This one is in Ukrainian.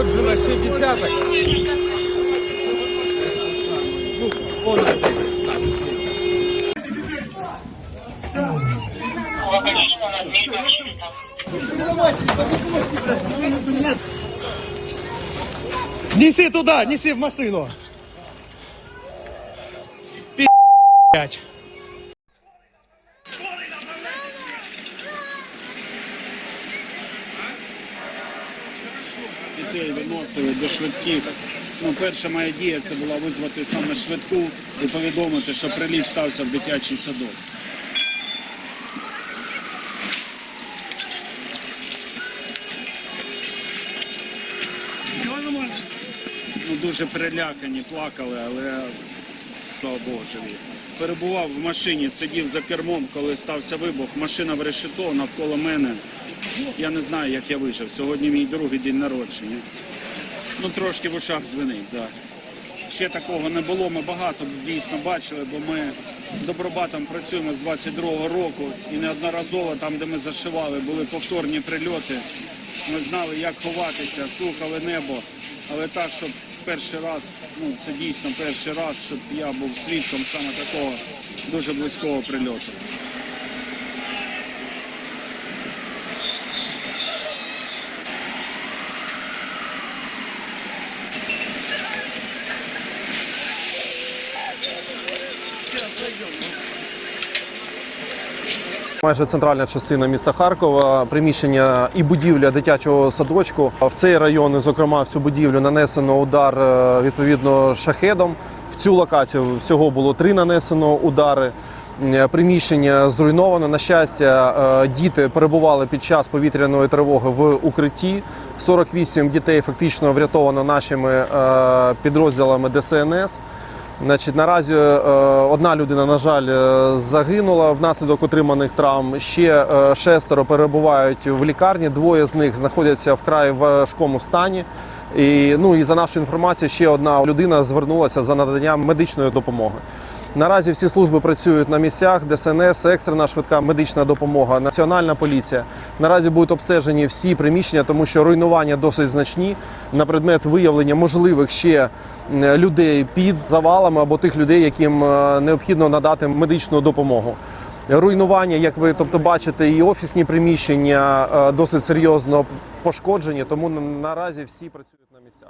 пошкоджено 60. десяток. Неси туда, неси в машину. Пять. Дітей виносили до швидких. Ну, перша моя дія це була визвати саме швидку і повідомити, що приліт стався в дитячий садок. Ну, дуже перелякані, плакали, але слава Богу, живі. Перебував в машині, сидів за кермом, коли стався вибух. Машина в решето навколо мене. Я не знаю, як я вижив. Сьогодні мій другий день народження. Ну, трошки в ушах дзвенить, так. Да. Ще такого не було. Ми багато дійсно бачили, бо ми добробатом працюємо з 22-го року і неодноразово там, де ми зашивали, були повторні прильоти. Ми знали, як ховатися, слухали небо. Але так, щоб перший раз, ну це дійсно перший раз, щоб я був свідком саме такого дуже близького прильоту. Майже центральна частина міста Харкова, приміщення і будівля дитячого садочку. В цей район, зокрема, в цю будівлю нанесено удар е, відповідно шахедом. В цю локацію всього було три нанесено удари. Приміщення зруйновано. На щастя, е, діти перебували під час повітряної тривоги в укритті. 48 дітей фактично врятовано нашими е, підрозділами ДСНС. Значить, наразі е, одна людина, на жаль, е, загинула внаслідок отриманих травм. Ще е, шестеро перебувають в лікарні. Двоє з них знаходяться в край важкому стані. І, ну, і за нашою інформацією, ще одна людина звернулася за наданням медичної допомоги. Наразі всі служби працюють на місцях, ДСНС, екстрена швидка медична допомога, національна поліція. Наразі будуть обстежені всі приміщення, тому що руйнування досить значні на предмет виявлення можливих ще людей під завалами або тих людей, яким е, необхідно надати медичну допомогу. Руйнування, як ви тобто бачите, і офісні приміщення е, досить серйозно пошкоджені, тому наразі всі працюють на місцях.